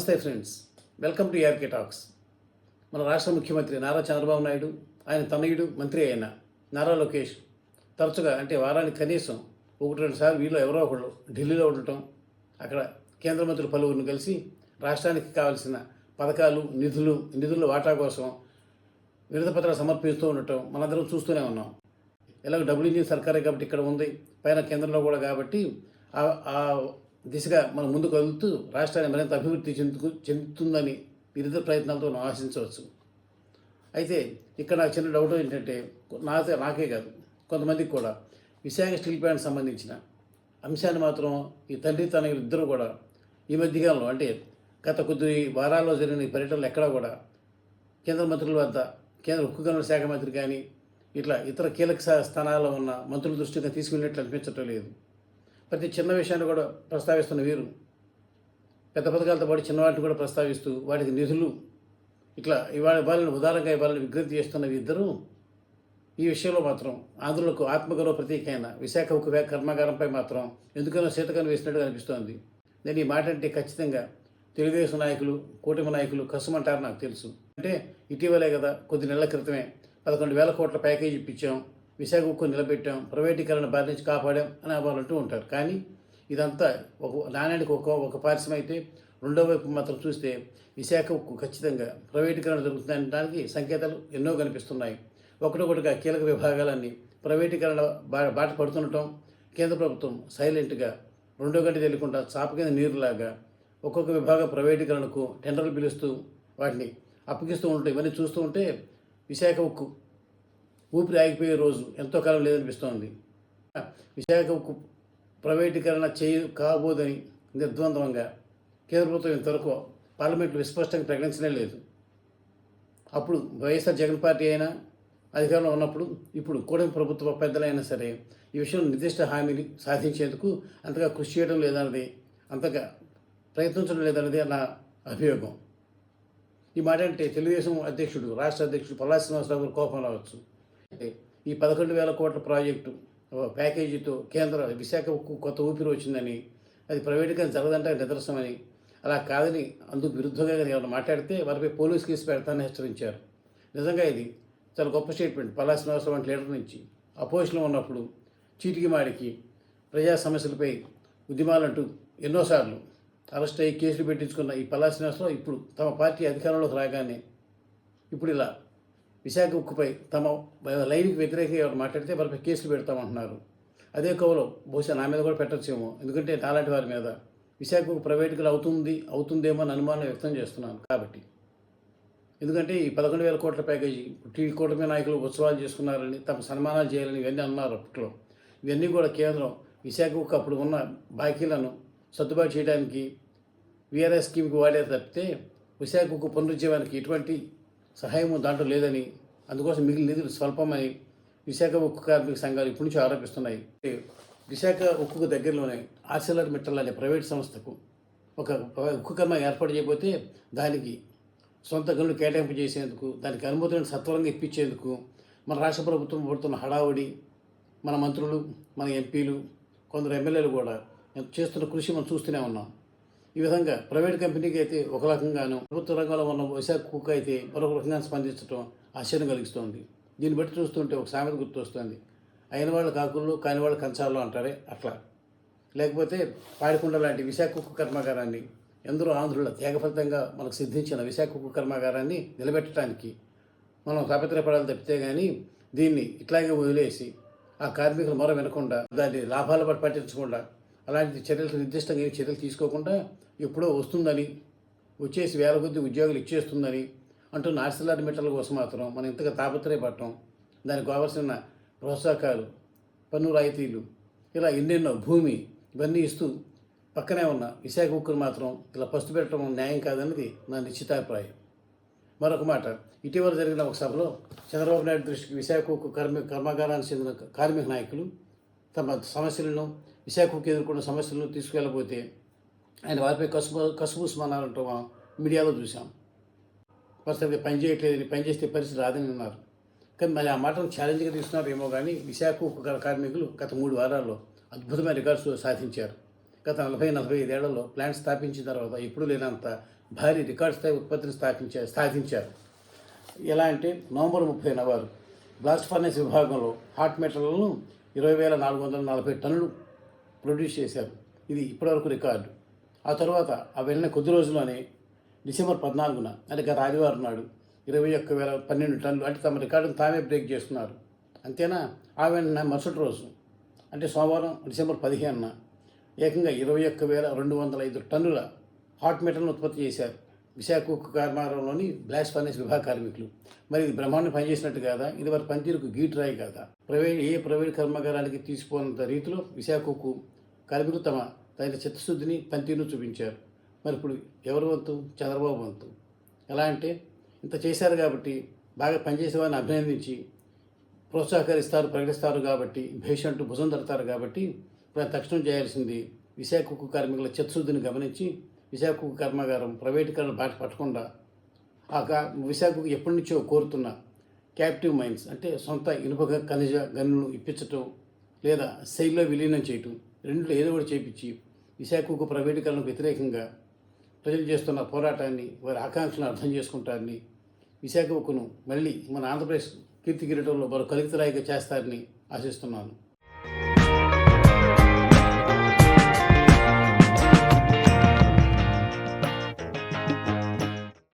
నమస్తే friends. Welcome to RK talks మన రాష్ట్ర ముఖ్యమంత్రి నారా చంద్రబాబు నాయుడు ఆయన తనయుడు మంత్రి అయిన నారా లోకేష్ తరచుగా అంటే వారానికి కనీసం ఒకటి రెండు సార్లు వీళ్ళు ఎవరో ఒకళ్ళు ఢిల్లీలో ఉండటం అక్కడ కేంద్ర మంత్రులు పలువురిని కలిసి రాష్ట్రానికి కావాల్సిన పథకాలు నిధులు నిధుల వాటా కోసం విడత పత్రాలు సమర్పిస్తూ ఉండటం మనందరం చూస్తూనే ఉన్నాం. ఎలాగో డబుల్ ఇంజిన్ సర్కారే కాబట్టి ఇక్కడ ఉంది పైన కేంద్రంలో కూడా కాబట్టి ఆ దిశగా మనం ముందుకు వెళ్తూ రాష్ట్రాన్ని మరింత అభివృద్ధి చెందుకు చెందుతుందని వివిధ ప్రయత్నాలతో మనం ఆశించవచ్చు. అయితే ఇక్కడ నాకు చిన్న డౌట్ ఏంటంటే నాకే నాకే కాదు కొంతమందికి కూడా విశాఖ స్టీల్ ప్లాంట్ సంబంధించిన అంశాన్ని మాత్రం ఈ తండ్రి తనయులు ఇద్దరు కూడా ఈ మధ్యకాలంలో అంటే గత కొద్ది వారాల్లో జరిగిన ఈ పర్యటనలు ఎక్కడా కూడా కేంద్ర మంత్రుల వద్ద కేంద్ర ఉక్కు గనుల శాఖ మంత్రి కానీ ఇట్లా ఇతర కీలక స్థానాల్లో ఉన్న మంత్రుల దృష్టిగా తీసుకెళ్ళినట్లు అనిపించటం లేదు. ప్రతి చిన్న విషయాన్ని కూడా ప్రస్తావిస్తున్న వీరు. పెద్ద పథకాలతో పాటు చిన్నవాటిని కూడా ప్రస్తావిస్తూ వాటికి నిధులు ఇట్లా ఇవాళ ఇవ్వాలని ఉదారంగా ఇవ్వాలని విజ్ఞప్తి చేస్తున్న ఇద్దరు ఈ విషయంలో మాత్రం ఆంధ్రులకు ఆత్మగౌరవ ప్రతీక అయిన విశాఖ ఒక కర్మాగారంపై మాత్రం ఎందుకనో శీతకం వేసినట్టుగా అనిపిస్తోంది. నేను ఈ మాట అంటే ఖచ్చితంగా తెలుగుదేశం నాయకులు కూటమి నాయకులు కష్టమంటారు నాకు తెలుసు. అంటే ఇటీవలే కదా కొద్ది నెలల క్రితమే పదకొండు వేల కోట్ల ప్యాకేజీ ఇప్పించాం. విశాఖ ఉక్కు నిలబెట్టాం ప్రైవేటీకరణ బారి నుంచి కాపాడాం అని వాళ్ళంటూ ఉంటారు. కానీ ఇదంతా ఒక నాణ్యానికి ఒక ఒక పారిశ్రమ అయితే రెండో వైపు మాత్రం చూస్తే విశాఖ ఉక్కు ఖచ్చితంగా ప్రైవేటీకరణ జరుగుతుందనడానికి సంకేతాలు ఎన్నో కనిపిస్తున్నాయి. ఒకటొకటిగా కీలక విభాగాలన్నీ ప్రైవేటీకరణ బా బాట పడుతుండటం కేంద్ర ప్రభుత్వం సైలెంట్గా రెండో గంట తెలియకుండా చాప కింద నీరులాగా ఒక్కొక్క విభాగం ప్రైవేటీకరణకు టెండర్లు పిలుస్తూ వాటిని అప్పగిస్తూ ఉంటాయి ఇవన్నీ చూస్తూ ఉంటే విశాఖ ఉక్కు ఊపిరి ఆగిపోయే రోజు. ఎంతో కాలం లేదనిపిస్తోంది. విశాఖకు ప్రైవేటీకరణ చేయు కాబోదని నిర్ద్వంద్వంగా కేంద్ర ప్రభుత్వం ఇంతవరకు పార్లమెంట్లో విస్పష్టంగా ప్రకటించనే లేదు. అప్పుడు వైఎస్ఆర్ జగన్ పార్టీ అయినా అధికారంలో ఉన్నప్పుడు ఇప్పుడు కూటమి ప్రభుత్వ పెద్దలైనా సరే ఈ విషయంలో నిర్దిష్ట హామీని సాధించేందుకు అంతగా కృషి చేయడం లేదన్నది అంతగా ప్రయత్నించడం లేదన్నది నా అభియోగం. ఈ మాట అంటే తెలుగుదేశం అధ్యక్షుడు రాష్ట్ర అధ్యక్షుడు పల్లా శ్రీనివాసరావు కోపం రావచ్చు. ఏంటంటే ఈ పదకొండు వేల కోట్ల ప్రాజెక్టు ప్యాకేజీతో కేంద్ర విశాఖ కొత్త ఊపిరి వచ్చిందని అది ప్రైవేటుగా జరగదంటే నిదర్శనమని అలా కాదని అందుకు విరుద్ధంగా ఎవరైనా మాట్లాడితే వారిపై పోలీస్ కేసు పెడతానని హెచ్చరించారు. నిజంగా ఇది చాలా గొప్ప స్టేట్మెంట్. పల్లా శ్రీనివాసరావు వంటి లీడర్ నుంచి అపోజిషన్లో ఉన్నప్పుడు చీటికి మాడికి ప్రజా సమస్యలపై ఉద్యమాలంటూ ఎన్నోసార్లు అరెస్ట్ అయ్యి కేసులు పెట్టించుకున్న ఈ పల్లా శ్రీనివాసరావు ఇప్పుడు తమ పార్టీ అధికారంలోకి రాగానే ఇప్పుడు ఇలా విశాఖ ఉక్కుపై తమ లైన్కి వ్యతిరేకంగా ఎవరు మాట్లాడితే వారిపై కేసులు పెడతామంటున్నారు. అదే కవులో బహుశా నా మీద కూడా పెట్టచ్చేమో ఎందుకంటే నాలాంటి వారి మీద. విశాఖ ఉక్కు ప్రైవేటుగా అవుతుంది అవుతుందేమో అని అనుమానం వ్యక్తం చేస్తున్నాను కాబట్టి. ఎందుకంటే ఈ పదకొండు వేల కోట్ల ప్యాకేజీ టీ కూటమి నాయకులు ఉత్సవాలు చేసుకున్నారని తమ సన్మానాలు చేయాలని ఇవన్నీ అన్నారు అప్పట్లో. ఇవన్నీ కూడా కేంద్రం విశాఖకు అప్పుడు ఉన్న బాకీలను సర్దుబాటు చేయడానికి విఆర్ఎస్ స్కీమ్కి వాడే తప్పితే విశాఖకు పునరుజ్జీవానికి ఎటువంటి సహాయము దాంట్లో లేదని అందుకోసం మిగిలిన నిధులు స్వల్పమని విశాఖ ఉక్కు కార్మిక సంఘాలు ఇప్పటి నుంచి ఆరోపిస్తున్నాయి. విశాఖ ఉక్కుకు దగ్గరలోనే ఆర్సిలర్ మిట్టల్ అనే ప్రైవేట్ సంస్థకు ఒక ఉక్కు కర్మ ఏర్పాటు చేయకపోతే దానికి సొంత గనులు కేటాయింపు చేసేందుకు దానికి అనుమతులను సత్వరంగా ఇప్పించేందుకు మన రాష్ట్ర ప్రభుత్వం పడుతున్న హడావుడి మన మంత్రులు మన ఎంపీలు కొందరు ఎమ్మెల్యేలు కూడా చేస్తున్న కృషి మనం చూస్తూనే ఉన్నాం. ఈ విధంగా ప్రైవేట్ కంపెనీకి అయితే ఒక రకంగాను ప్రభుత్వ రంగంలో ఉన్న విశాఖ కుక్క అయితే మరొక రకంగా స్పందించడం ఆశ్చర్యం కలిగిస్తోంది. దీన్ని బట్టి చూస్తుంటే ఒక సామెత గుర్తొస్తుంది. అయిన వాళ్ళు కాకుళ్ళు కాని వాళ్ళు కంచాలు అంటారే అట్లా. లేకపోతే పాడికొండ లాంటి విశాఖ కుక్క కర్మాగారాన్ని ఎందరో ఆంధ్రుల త్యాగఫలితంగా మనకు సిద్ధించిన విశాఖ కుక్క కర్మాగారాన్ని నిలబెట్టడానికి మనం తాపత్రయపడాలి తప్పితే కానీ దీన్ని ఇట్లాగే వదిలేసి ఆ కార్మికులు మొర వినకుండా దాన్ని లాభాలు పట్టించకుండా అలాంటి చర్యలు నిర్దిష్టంగా ఏ చర్యలు తీసుకోకుండా ఎప్పుడో వస్తుందని వచ్చేసి వేల కొద్ది ఉద్యోగులు ఇచ్చేస్తుందని అంటూ ఆర్సిలర్ మెటల్ కోసం మాత్రం మనం ఇంతగా తాపత్రయపడటం దానికి కావాల్సిన ప్రోత్సాహకాలు పన్ను రాయితీలు ఇలా ఎన్నెన్నో భూమి ఇవన్నీ ఇస్తూ పక్కనే ఉన్న విశాఖ ఉక్కును మాత్రం ఇలా పస్తు పెట్టడం న్యాయం కాదన్నది నా నిశ్చితాభిప్రాయం. మరొక మాట ఇటీవల జరిగిన ఒక సభలో చంద్రబాబు నాయుడు దృష్టికి విశాఖ ఉక్కు కర్మ కర్మాగారానికి చెందిన కార్మిక నాయకులు తమ సమస్యలను విశాఖకు ఎదుర్కొన్న సమస్యలను తీసుకెళ్ళబోతే ఆయన వారిపై కసుపు కసుబూసమన్నారంటూ మనం మీడియాలో చూసాం పరిస్థితి పని చేయట్లేదని పని చేస్తే పరిస్థితి రాదని అన్నారు. కానీ మరి ఆ మాటను ఛాలెంజ్గా తీసుకున్నారేమో కానీ విశాఖ ఉక్కు కార్మికులు గత మూడు వారాల్లో అద్భుతమైన రికార్డ్స్ సాధించారు. గత నలభై నలభై ఐదేళ్ళలో ప్లాంట్ స్థాపించిన తర్వాత ఎప్పుడు లేనంత భారీ రికార్డ్ స్థాయి ఉత్పత్తిని స్థాపించారు సాధించారు. ఎలా అంటే నవంబర్ ముప్పై వారు బ్లాస్ట్ ఫర్నెస్ విభాగంలో హాట్ మెటల్ను ఇరవై వేల నాలుగు వందల నలభై టన్నులు ప్రొడ్యూస్ చేశారు. ఇది ఇప్పటివరకు రికార్డు. ఆ తర్వాత ఆ వెళ్ళిన కొద్ది రోజుల్లోనే డిసెంబర్ పద్నాలుగున అంటే గత ఆదివారం నాడు ఇరవై ఒక్క వేల పన్నెండు టన్నులు అంటే తమ రికార్డును తామే బ్రేక్ చేస్తున్నారు. అంతేనా? ఆ వెంటనే మరుసటి రోజు అంటే సోమవారం డిసెంబర్ పదిహేనున ఏకంగా ఇరవై ఒక్క వేల రెండు వందల ఐదు టన్నుల హాట్ మెటల్ను ఉత్పత్తి చేశారు. విశాఖ ఉక్కు కర్మాగారంలోని బ్లాస్ట్ ఫర్నేస్ విభాగ కార్మికులు. మరి ఇది బ్రహ్మాండం పనిచేసినట్టు కాదా? ఇది వారి పనితీరుకు గీట్రాయి కాదా? ప్రైవేట్ ఏ ప్రైవేట్ కర్మాగారానికి తీసిపోనంత రీతిలో విశాఖ ఉక్కు కార్మికులు తమ తగిన చిత్తశుద్ధిని పనితీరును చూపించారు. మరి ఇప్పుడు ఎవరి వంతు? చంద్రబాబు వంతు. ఎలా అంటే ఇంత చేశారు కాబట్టి బాగా పనిచేసేవారిని అభినందించి ప్రోత్సాహకరిస్తారు ప్రకటిస్తారు కాబట్టి భేషంటూ భుజం తడతారు కాబట్టి ఇప్పుడు తక్షణం చేయాల్సింది విశాఖ ఉక్కు కార్మికుల చిత్తశుద్ధిని గమనించి విశాఖ కర్మాగారం ప్రైవేటీకరణ బాట పట్టకుండా ఆ విశాఖకు ఎప్పటి నుంచో కోరుతున్న క్యాప్టివ్ మైన్స్ అంటే సొంత ఇనుప ఖనిజ గనులు ఇప్పించటం లేదా శైలిలో విలీనం చేయటం రెండులో ఏదో ఒకటి చేపించి విశాఖకు ప్రైవేటీకరణకు వ్యతిరేకంగా ప్రజలు చేస్తున్న పోరాటాన్ని వారి ఆకాంక్షలను అర్థం చేసుకుంటారని విశాఖ మళ్ళీ మన ఆంధ్రప్రదేశ్ కీర్తి కిరీటంలో మరో కలిగితరాయిగా చేస్తారని ఆశిస్తున్నాను.